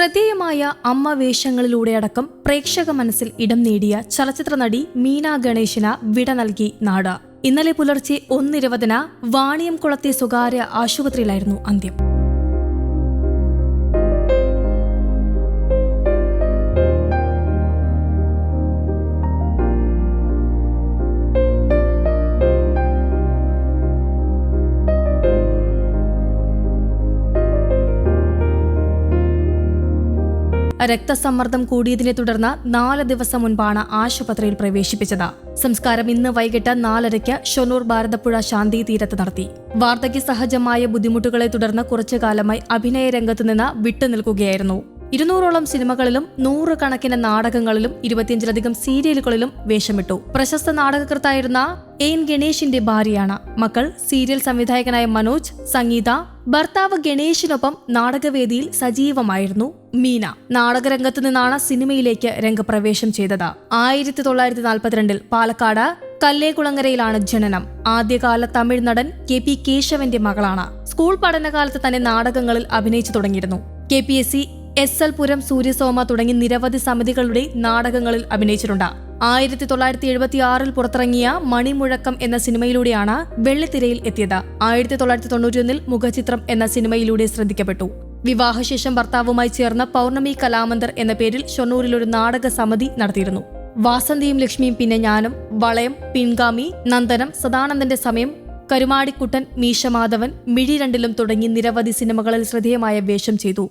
ശ്രദ്ധേയമായ അമ്മ വേഷങ്ങളിലൂടെ അടക്കം പ്രേക്ഷക മനസ്സിൽ ഇടം നേടിയ ചലച്ചിത്ര നടി മീന ഗണേശന വിട നൽകി നാട്. ഇന്നലെ പുലർച്ചെ ഒന്നിരുപതിന് വാണിയംകുളത്തെ സ്വകാര്യ ആശുപത്രിയിലായിരുന്നു അന്ത്യം. രക്തസമ്മർദ്ദം കൂടിയതിനെ തുടർന്ന് നാല് ദിവസം മുൻപാണ് ആശുപത്രിയിൽ പ്രവേശിപ്പിച്ചത്. സംസ്കാരം ഇന്ന് വൈകിട്ട് നാലരയ്ക്ക് ഷൊനൂർ ഭാരതപ്പുഴ ശാന്തി തീരത്ത് നടത്തി. വാർദ്ധക്യ സഹജമായ ബുദ്ധിമുട്ടുകളെ തുടർന്ന് കുറച്ചു കാലമായി അഭിനയ രംഗത്ത് നിന്ന് വിട്ടുനിൽക്കുകയായിരുന്നു. ഇരുന്നൂറോളം സിനിമകളിലും നൂറുകണക്കിന് നാടകങ്ങളിലും ഇരുപത്തിയഞ്ചിലധികം സീരിയലുകളിലും വേഷമിട്ടു. പ്രശസ്ത നാടകകൃത്തായിരുന്ന എൻ ഗണേഷിന്റെ ഭാര്യയാണ്. മക്കൾ സീരിയൽ സംവിധായകനായ മനോജ് സംഗീത ഭർത്താവ് ഗണേഷിനൊപ്പം നാടകവേദിയിൽ സജീവമായിരുന്നു മീന. നാടകരംഗത്തു നിന്നാണ് സിനിമയിലേക്ക് രംഗപ്രവേശം ചെയ്തത്. ആയിരത്തി തൊള്ളായിരത്തി നാൽപ്പത്തിരണ്ടിൽ പാലക്കാട് കല്ലേകുളങ്ങരയിലാണ് ജനനം. ആദ്യകാല തമിഴ് നടൻ കെ പി കേശവന്റെ മകളാണ്. സ്കൂൾ പഠനകാലത്ത് തന്നെ നാടകങ്ങളിൽ അഭിനയിച്ചു തുടങ്ങിയിരുന്നു. K P S C S L Puram Suryasoma തുടങ്ങി നിരവധി സമിതികളുടെ നാടകങ്ങളിൽ അഭിനയിച്ചിട്ടുണ്ട്. ആയിരത്തി തൊള്ളായിരത്തി എഴുപത്തി ആറിൽ പുറത്തിറങ്ങിയ മണിമുഴക്കം എന്ന സിനിമയിലൂടെയാണ് വെള്ളിത്തിരയിൽ എത്തിയത്. ആയിരത്തി തൊള്ളായിരത്തി തൊണ്ണൂറ്റിയൊന്നിൽ മുഖചിത്രം എന്ന സിനിമയിലൂടെ ശ്രദ്ധിക്കപ്പെട്ടു. വിവാഹശേഷം ഭർത്താവുമായി ചേർന്ന പൗർണമി കലാമന്ദർ എന്ന പേരിൽ ഷൊർണൂരിൽ ഒരു നാടക സമിതി നടത്തിയിരുന്നു. വാസന്തിയും ലക്ഷ്മിയും പിന്നെ ഞാനും വളയം പിൻഗാമി നന്ദനം സദാനന്ദന്റെ സമയം കരുമാടിക്കുട്ടൻ മീശമാധവൻ മിഴി രണ്ടിലും തുടങ്ങി നിരവധി സിനിമകളിൽ ശ്രദ്ധേയമായ വേഷം ചെയ്തു.